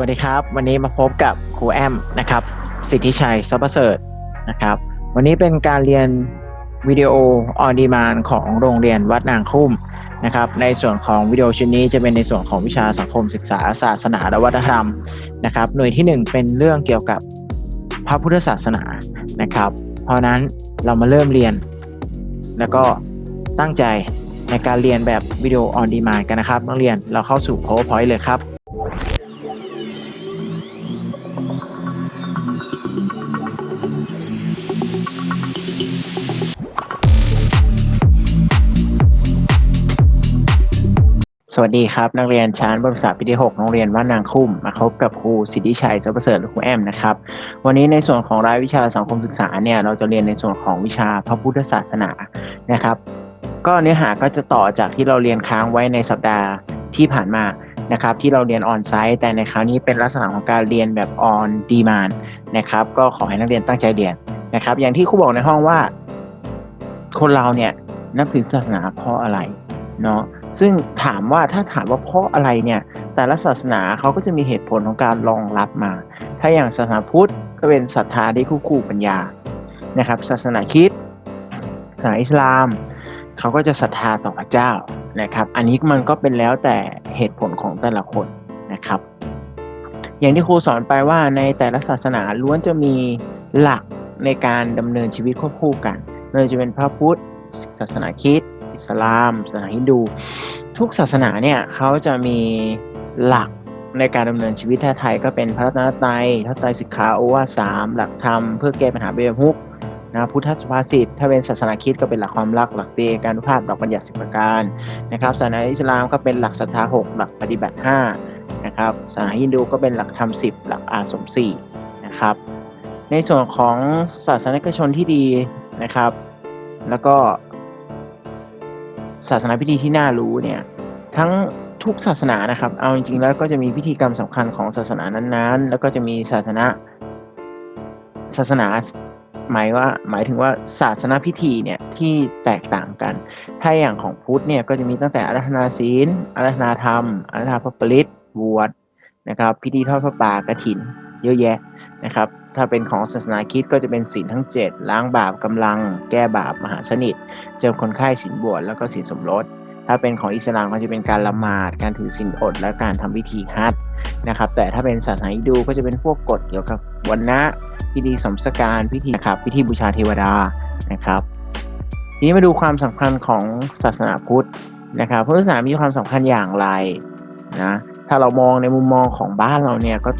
สวัสดีครับ วันนี้มาพบกับครูแอมนะครับ สิทธิชัยซับเซิร์ตนะครับ วันนี้เป็นการเรียนวิดีโอออนดีมานของโรงเรียนวัดนางคุ้มนะครับ ในส่วนของวิดีโอชิ้นนี้จะเป็นในส่วนของวิชาสังคมศึกษาศาสนาและวัฒนธรรมนะครับ หน่วยที่ 1 เป็นเรื่องเกี่ยวกับพระพุทธศาสนานะครับ เพราะนั้นเรามาเริ่มเรียน แล้วก็ตั้งใจในการเรียนแบบวิดีโอออนดีมานกันนะครับนักเรียนเราเข้าสู่ PowerPoint เลยครับ สวัสดีครับ นักเรียนชั้นบริษัทปีที่ 6 โรงเรียนว่านางคุ้มมาพบกับครูสิทธิชัยสัพเสริฐหรือครูแอมนะครับ วันนี้ในส่วนของรายวิชาสังคมศึกษาเนี่ยเราจะเรียนในส่วนของวิชาพระพุทธศาสนานะครับ ก็เนื้อหาก็จะต่อจากที่เราเรียนค้างไว้ในสัปดาห์ที่ผ่านมานะครับ ที่เราเรียนออนไซต์แต่ในคราวนี้เป็นลักษณะของการเรียนแบบออนดีมานนะครับ ก็ขอให้นักเรียนตั้งใจเรียนนะครับ อย่างที่ครูบอกในห้องว่า คนเราเนี่ยนับถือศาสนาเพราะอะไรเนาะ ซึ่งถามว่าถ้าถามว่าเพราะอะไรเนี่ยแต่ละศาสนาเขาก็จะมีเหตุผลของการรองรับมา ถ้าอย่างศาสนาพุทธก็เป็นศรัทธาที่คู่คู่ปัญญานะครับศาสนาคริสต์ศาสนาอิสลามเขาก็จะศรัทธาต่อพระเจ้านะครับ อันนี้มันก็เป็นแล้วแต่เหตุผลของแต่ละคนนะครับ อย่างที่ครูสอนไปว่าในแต่ละศาสนาล้วนจะมีหลักในการดำเนินชีวิตควบคู่กันไม่ว่าจะเป็นพระพุทธศาสนาคริสต์ อิสลาม ศาสนาฮินดู ทุกศาสนาเนี่ยเขาจะมีหลักในการดำเนินชีวิตถ้าไทยก็เป็นพระรัตนตรัยพระไตรสิกขาโอวาสามหลักธรรมเพื่อแก้ปัญหาเบญจมุกนะพุทธสุภาษิตถ้าเป็นศาสนาคริสต์ก็เป็นหลักความรักหลักเตการุภาพหลักบัญญัติสิบประการนะครับศาสนาอิสลามก็เป็นหลักศรัทธาหกหลักปฏิบัติห้านะครับศาสนาฮินดูก็เป็นหลักธรรมสิบหลักอาสมสี่นะครับ ในส่วนของศาสนิกชนที่ดีนะครับ แล้วก็ ศาสนาพิธีที่น่ารู้เนี่ยทั้งทุกศาสนานะครับ เอาจริงๆแล้วก็จะมีพิธีกรรมสำคัญของศาสนานั้นๆ แล้วก็จะมีศาสนาศาสนาหมายว่าหมายถึงว่าศาสนาพิธีเนี่ยที่แตกต่างกัน ถ้าอย่างของพุทธเนี่ยก็จะมีตั้งแต่อารัธนาศีลอารัธนาธรรมอารัธนาพระปริตบวชนะครับ พิธีทอดพระป่ากฐิน เยอะแยะนะครับ ถ้าเป็นของศาสนาคริสต์ก็จะเป็นศีลทั้ง 7 ล้างบาปกำลัง แก้บาปมหาสนิท เจอคนไข้ศีลบวชแล้วก็ศีลสมรส ถ้าเป็นของอิสลามก็จะเป็นการละหมาด การถือศีลอด และการทำพิธีฮัจนะครับ แต่ถ้าเป็นศาสนาฮินดูก็จะเป็นพวกกฎเกี่ยวกับวันนะพิธีสมสการพิธีนะครับพิธีบูชาเทวดานะครับ ทีนี้มาดูความสำคัญของศาสนาพุทธนะครับพุทธศาสนามีความสำคัญอย่างไรนะถ้าเรามองในมุมมองของบ้านเราเนี่ยก็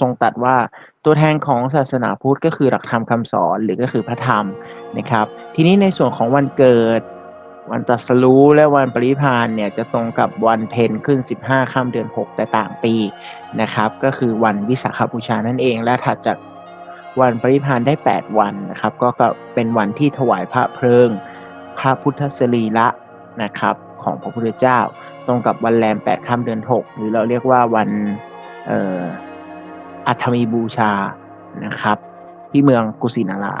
ทรงตรัสว่าตัวแทนของศาสนาพุทธก็คือหลักธรรมคำสอนหรือก็คือพระธรรมนะครับ ทีนี้ในส่วนของวันเกิด วันตรัสรู้และวันปริพานเนี่ยจะตรงกับวันเพ็ญขึ้น 15ค่ำเดือน 6 แต่ต่างปีนะครับก็คือวันวิสาขบูชานั่นเอง และถัดจากวันปริพานได้ 8 วันนะครับก็เป็นวันที่ถวายพระเพลิง พระพุทธสรีระนะครับของพระพุทธเจ้า ตรงกับวันแรม8ค่ำเดือน 6 หรือเราเรียกว่าวันอั ฐมีบูชานะครับ ที่เมืองกุสินารา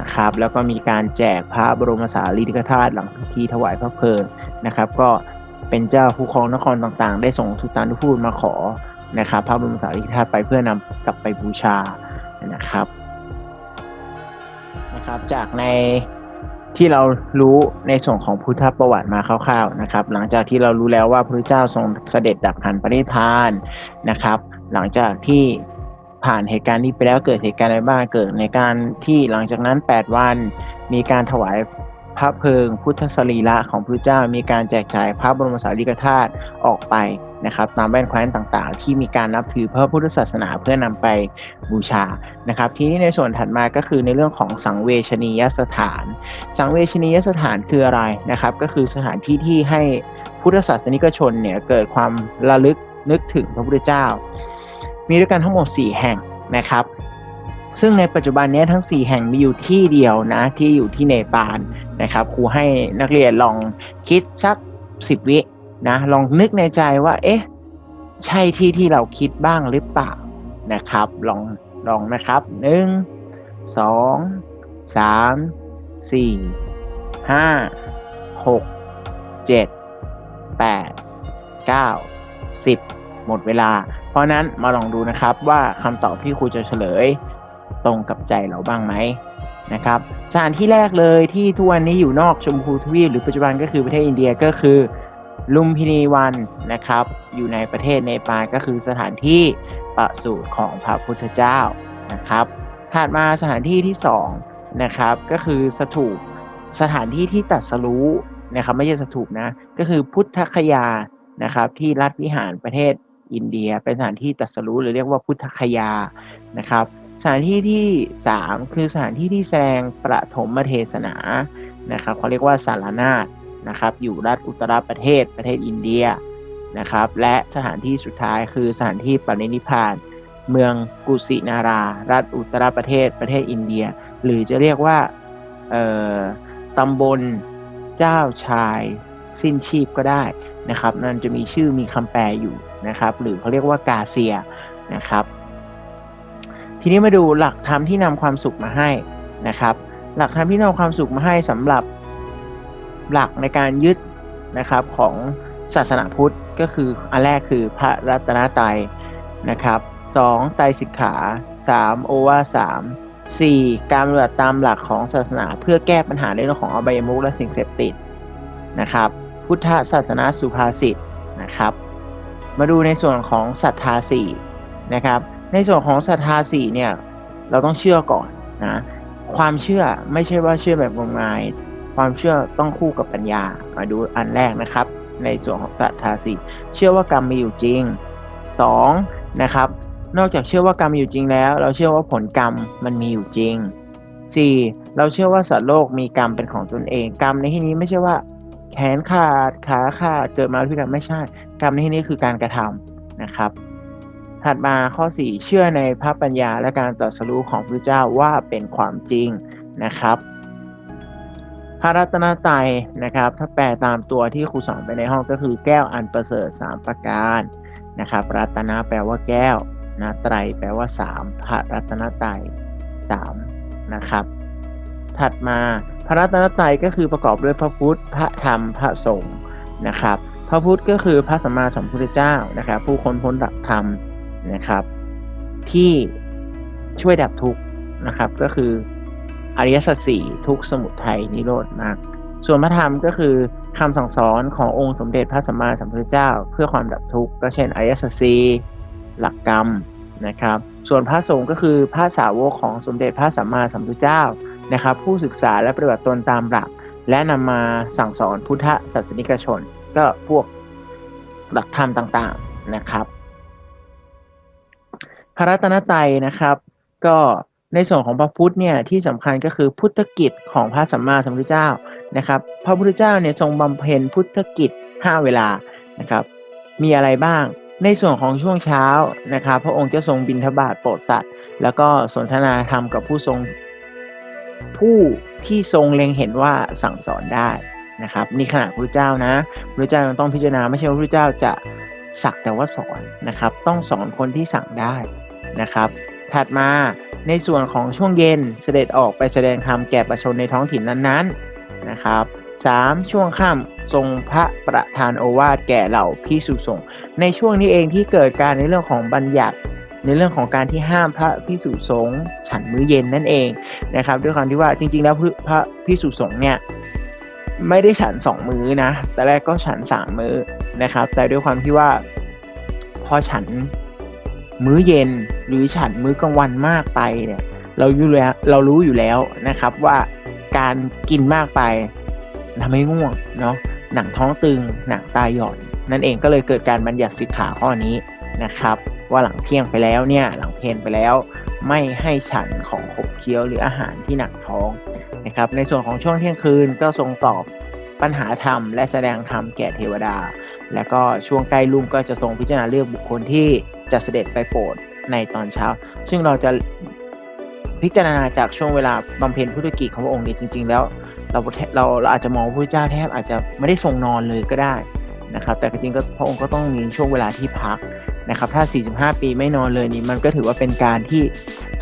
นะครับ แล้วก็มีการแจกพระบรมสารีริกธาตุหลังพิธีถวายพระเพลิงนะครับ ก็เป็นเจ้าผู้ครองนครต่างๆ ได้ส่งสุตานุพูดมาขอนะครับ พระบรมสารีริกธาตุไปเพื่อนำกลับไปบูชานะครับนะครับ จากในที่เรารู้ในส่วนของพุทธประวัติมาคร่าวๆนะครับ หลังจากที่เรารู้แล้วว่าพระเจ้าทรงเสด็จดับขันปริพานนะครับ หลังจากที่ผ่านเหตุการณ์นี้ไปแล้วเกิดเหตุการณ์อะไรบ้างเกิดในการที่หลังจากนั้น 8 วัน มีการถวายพระเพลิงพุทธสรีระของพระเจ้า มีการแจกจ่ายพระบรมสารีริกธาตุออกไปนะครับ ตามแว่นแคว้นต่างๆ ที่มีการนับถือพระพุทธศาสนาเพื่อนำไปบูชานะครับ ทีนี้ในส่วนถัดมาก็คือในเรื่องของสังเวชนียสถาน สังเวชนียสถานคืออะไรนะครับ ก็คือสถานที่ที่ให้พุทธศาสนิกชนเนี่ยเกิดความระลึกนึกถึงพระพุทธเจ้า มีด้วยกันทั้งหมด 4 แห่งนะครับ ซึ่งในปัจจุบันนี้ทั้ง 4 แห่งมีอยู่ที่เดียวนะที่อยู่ที่เนปาลนะครับครูให้นักเรียนลองคิดสัก 10 วินะลองนึกในใจว่าเอ๊ะใช่ที่ที่เราคิดบ้างหรือเปล่านะครับ ลองลองนะครับหนึ่งสองสามสี่ห้าหกเจ็ดแปดเก้าสิบหมดเวลา เพราะนั้นมาลองดูนะครับว่าคำตอบที่ครูจะเฉลย ตรงกับใจเราบ้างไหมนะครับสถานที่แรกเลยที่ทุกวันนี้อยู่นอกชมพูทวีปหรือปัจจุบันก็คือประเทศอินเดียก็คือ ลุมพินีวันนะครับ อยู่ในประเทศเนปาลก็คือสถานที่ประสูติของพระพุทธเจ้านะครับถัดมาสถานที่ที่2นะครับก็คือสถูปสถานที่ที่ตัดสรู้นะครับไม่ใช่สถูปนะก็คือพุทธคยานะครับที่รัฐวิหารประเทศ อินเดีย เป็นสถานที่ตัสรู้หรือเรียกว่าพุทธคยานะครับสถานที่ที่ 3 คือสถานที่ที่แสดงประถมเทศนานะครับเขาเรียกว่าสารนาฏนะครับอยู่รัฐอุตรประเทศประเทศอินเดียนะครับและสถานที่สุดท้ายคือสถานที่ปรินิพานเมืองกุสินารา รัฐอุตรประเทศประเทศอินเดีย หรือจะเรียกว่าตำบลเจ้าชายสิ้นชีพก็ได้ นะครับนั่นจะมีชื่อมีคำแปลอยู่นะครับ หรือเขาเรียกว่ากาเซียนะครับ ทีนี้มาดูหลักธรรมที่นำความสุขมาให้นะครับ หลักธรรมที่นำความสุขมาให้สำหรับหลักในการยึดนะครับของศาสนาพุทธก็คืออันแรกคือพระรัตนตรัยนะครับสองไตรสิกขาสามโอวาสามสี่การปฏิบัติตามหลักของศาสนา เพื่อแก้ปัญหาในเรื่องของอบายมุกและสิ่งเสพติดนะครับ พุทธศาสนาสุภาษิตนะครับ มาดูในส่วนของศรัทธาสี่นะครับ ในส่วนของศรัทธาสี่เนี่ยเราต้องเชื่อก่อนนะความเชื่อไม่ใช่ว่าเชื่อแบบงมงาย ความเชื่อต้องคู่กับปัญญามาดูอันแรกนะครับ ในส่วนของศรัทธาสี่เชื่อว่ากรรมมีอยู่จริง 2. นะครับ นอกจากเชื่อว่ากรรมมีอยู่จริงแล้ว เราเชื่อว่าผลกรรมมันมีอยู่จริง 4. เราเชื่อว่าสัตว์โลกมีกรรมเป็นของตนเอง กรรมในที่นี้ไม่ใช่ว่า แขนขาดขาขาดเกิดมาพิการไม่ใช่ กรรมในที่นี้คือการกระทำนะครับ ถัดมาข้อ 4 เชื่อในพระปัญญาและการตรัสรู้ของพระเจ้าว่าเป็นความจริงนะครับพระรัตนตรัยนะครับ ถ้าแปลตามตัวที่ครูสอนไปในห้องก็คือแก้วอันประเสริฐ 3 ประการนะครับ รัตนะแปลว่าแก้วนะไตรแปลว่า 3 พระรัตนตรัย3นะครับ ถัดมา พระรัตนตรัยก็คือประกอบด้วยพระพุทธ พระธรรม พระสงฆ์นะครับ พระพุทธก็คือพระสัมมาสัมพุทธเจ้านะครับ ผู้ค้นพ้นดับธรรมนะครับ ที่ช่วยดับทุกข์นะครับ ก็คืออริยสัจสี่ทุกสมุทัยนิโรธมาก ส่วนพระธรรมก็คือคำสั่งสอนขององค์สมเด็จพระสัมมาสัมพุทธเจ้า เพื่อความดับทุกข์ก็เช่นอริยสัจสี่หลักกรรมนะครับ ส่วนพระสงฆ์ก็คือพระสาวกของสมเด็จพระสัมมาสัมพุทธเจ้า นะครับผู้ศึกษาและปฏิบัติตนตามหลัก และนำมาสั่งสอนพุทธศาสนิกชน ก็พวกหลักธรรมต่างๆนะครับพระรัตนตรัยนะครับ ก็ในส่วนของพระพุทธเนี่ยที่สำคัญก็คือพุทธกิจของพระสัมมาสัมพุทธเจ้านะครับ พระพุทธเจ้าเนี่ยทรงบำเพ็ญพุทธกิจ 5 เวลานะครับ มีอะไรบ้าง ในส่วนของช่วงเช้านะครับ พระองค์จะทรงบิณฑบาตโปรดสัตว์ แล้วก็สนทนาธรรมกับผู้ทรง ผู้ที่ทรงเล็งเห็นว่าสั่งสอนได้นะครับนี่ขณะพระเจ้านะพระเจ้ายังต้องพิจารณาไม่ใช่ว่าพระเจ้าจะสักแต่ว่าสอนนะครับ ต้องสอนคนที่สั่งได้นะครับ ถัดมาในส่วนของช่วงเย็นเสด็จออกไปแสดงธรรมแก่ประชาชนในท้องถิ่นนั้นๆนะครับ 3. ช่วงค่ำทรงพระประธานโอวาทแก่เหล่าพิสุสงฆ์ในช่วงนี้เองที่เกิดการในเรื่องของบัญญัติ ในเรื่องของการที่ห้ามพระพิสุสงฆ์ฉันมื้อเย็นนั่นเองนะครับ ด้วยความที่ว่าจริง ๆ แล้วพระพิสุสงฆ์เนี่ยไม่ได้ฉันสองมื้อนะแต่แรกก็ฉันสามมื้อนะครับ แต่ด้วยความที่ว่าพอฉันมื้อเย็นหรือฉันมื้อกลางวันมากไปเนี่ยเราอยู่แล้วเรารู้อยู่แล้วนะครับว่าการกินมากไปทำให้ง่วงเนาะหนังท้องตึงหนังตาหย่อน นั่นเองก็เลยเกิดการบัญญัติสิกขาข้อนี้นะครับ ว่าหลังเที่ยงไปแล้วเนี่ยหลังเพลนไปแล้ว ไม่ให้ฉันของขบเคี้ยวหรืออาหารที่หนักท้องนะครับในส่วนของช่วงเที่ยงคืนก็ทรงตอบปัญหาธรรม และแสดงธรรมแก่เทวดา และก็ช่วงใกล้ลุ่มก็จะทรงพิจารณาเลือกบุคคลที่จะเสด็จไปโปรดในตอนเช้า ซึ่งเราจะพิจารณาจากช่วงเวลาบำเพ็ญพุทธกิจของพระองค์นี้จริง ๆ แล้วเราเราเราอาจจะมองพระเจ้าแทบอาจจะไม่ได้ทรงนอนเลยก็ได้ นะครับแต่จริงๆก็พระองค์ก็ต้องมีช่วงเวลาที่พักนะครับถ้า 45 ปีไม่นอนเลยนี่มันก็ถือว่าเป็นการที่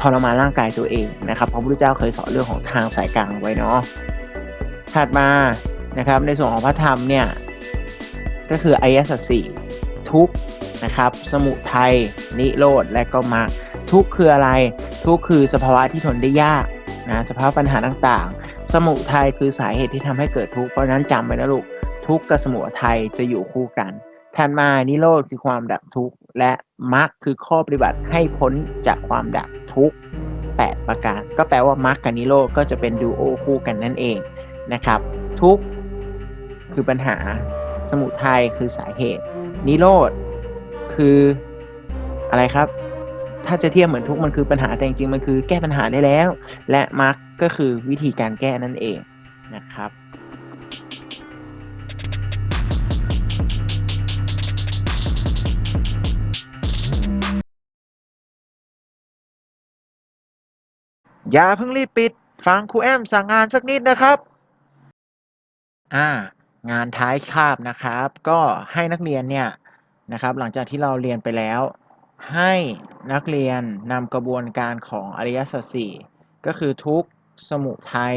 ทรมานร่างกายตัวเองนะครับพระพุทธเจ้าเคยสอนเรื่องของทางสายกลางไว้เนาะถัดมานะครับในส่วนของพระธรรมเนี่ยก็คืออายสัตสี่ทุกนะครับสมุทัยนิโรธและก็มรรคทุกคืออะไร ทุกคือสภาวะที่ทนได้ยากนะสภาวะปัญหาต่างๆ สมุทัยคือสาเหตุที่ทำให้เกิดทุกข์เพราะนั้นจำไว้นะลูก ทุกข์กับสมุทัยจะอยู่คู่กันถัดมานิโรธคือความดับทุกข์และมรรคคือข้อปฏิบัติให้พ้นจากความดับทุกข์8ประการ ก็แปลว่ามรรคกับนิโรธก็จะเป็นดูโอคู่กันนั่นเองนะครับ ทุกข์คือปัญหาสมุทัยคือสาเหตุ นิโรธคืออะไรครับ ถ้าจะเทียบเหมือนทุกข์มันคือปัญหาแต่จริงๆมันคือแก้ปัญหาได้แล้ว และมรรคก็คือวิธีการแก้นั่นเองนะครับ อย่าเพิ่งรีบปิด ฟังครูแอมสั่งงานสักนิดนะครับ อ่า งานท้ายคาบนะครับ ก็ให้นักเรียนเนี่ยนะครับ หลังจากที่เราเรียนไปแล้ว ให้นักเรียนนำกระบวนการของอริยสัจสี่ก็คือทุกสมุทัย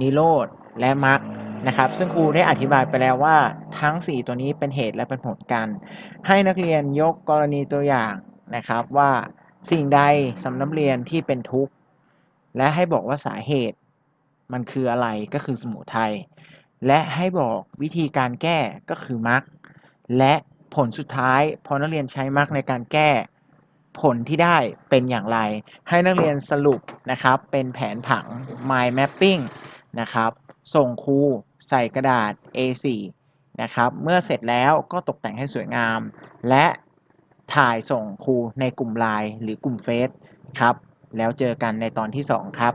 นิโรธและมรรคนะครับ ซึ่งครูได้อธิบายไปแล้วว่าทั้ง 4 ตัวนี้เป็นเหตุและเป็นผลกัน ให้นักเรียนยกกรณีตัวอย่างนะครับว่าสิ่งใดสำนักเรียนที่เป็นทุกข์ และให้บอกว่าสาเหตุ มันคืออะไรก็คือสมุทัยและให้บอกวิธีการแก้ก็คือมรรคและผลสุดท้ายพอนักเรียนใช้มรรคในการแก้ ผลที่ได้เป็นอย่างไร ให้นักเรียนสรุปนะครับ เป็นแผนผัง mind mapping นะครับ ส่งครูใส่กระดาษ A4 นะครับ เมื่อเสร็จแล้วก็ตกแต่งให้สวยงาม และถ่ายส่งครูในกลุ่มไลน์หรือกลุ่มเฟซครับ แล้วเจอกันในตอนที่สองครับ